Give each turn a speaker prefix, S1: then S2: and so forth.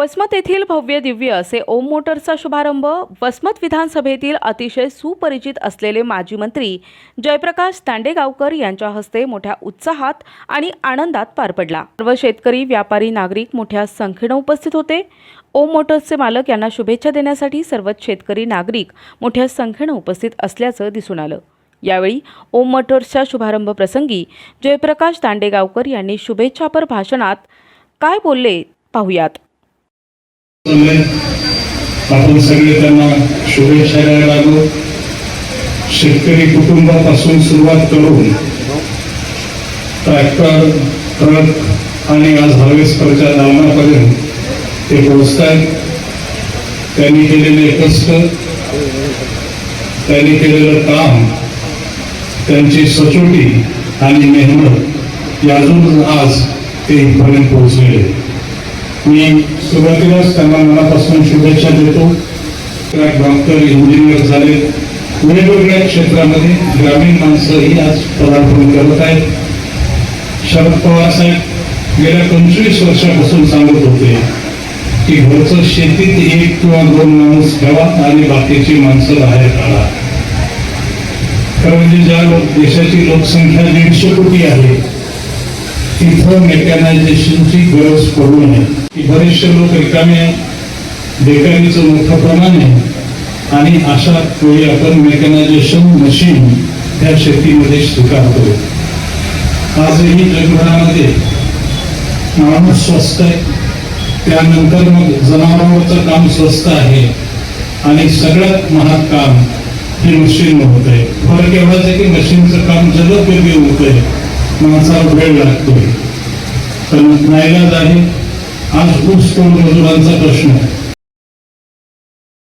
S1: वसमत येथील भव्य दिव्य असे ओम मोटर्सचा शुभारंभ वसमत विधानसभेतील अतिशय सुपरिचित असलेले माजी मंत्री जयप्रकाश दांडेगावकर यांच्या हस्ते मोठ्या उत्साहात आणि आनंदात पार पडला. सर्व शेतकरी व्यापारी नागरिक मोठ्या संख्येनं उपस्थित होते. ओम मोटर्सचे मालक यांना शुभेच्छा देण्यासाठी सर्वच शेतकरी नागरिक मोठ्या संख्येनं उपस्थित असल्याचं दिसून आलं. यावेळी ओम मोटर्सच्या शुभारंभ प्रसंगी जयप्रकाश दांडेगावकर यांनी शुभेच्छापर भाषणात काय बोलले पाहुयात.
S2: आपण सगळे त्यांना शुभेच्छा द्यायला लागलो शेतकरी कुटुंबापासून सुरुवात करून ट्रॅक्टर ट्रक आणि आज हार्वेस्टरच्या दालनापर्यंत ते पोहोचतायत. त्यांनी केलेले कष्ट त्यांनी केलेलं काम त्यांची सचोटी आणि मेहनत यातून आज ते इथपर्यंत पोहोचलेले मी सुरुवातीलाच त्यांना मनापासून शुभेच्छा देतो. डॉक्टर इंजिनियर झाले. वेगवेगळ्या क्षेत्रामध्ये ग्रामीण माणसंही आज पदार्पण करत आहेत. शरद पवार साहेब गेल्या पंचवीस वर्षापासून सांगत होते की घरचं शेतीत एक किंवा दोन माणूस ठेवा आणि बाकीची माणसं बाहेर काढा. खरं म्हणजे ज्या लोक देशाची लोकसंख्या दीडशे कोटी आहे तिथं मेकॅनायझेशनची गरज पडू नये. की बरेचसे लोक रिकामे बेकारीचं मोठं प्रमाण आहे आणि अशा वेळी आपण मेकॅनायझेशन मशीन त्या शेतीमध्ये स्वीकारतो आजही जगभरामध्ये माणूस स्वस्त आहे. त्यानंतर मग जनावरांवरचं काम स्वस्त आहे. आणि सगळ्यात महाग काम हे मशीन होत आहे फरक एवढाच आहे की मशीनचं काम जलदगती होत आहे माणसाला वेळ लागतो. पण नाईलाज आहे. आज ऊस तोड मजुरांचा प्रश्न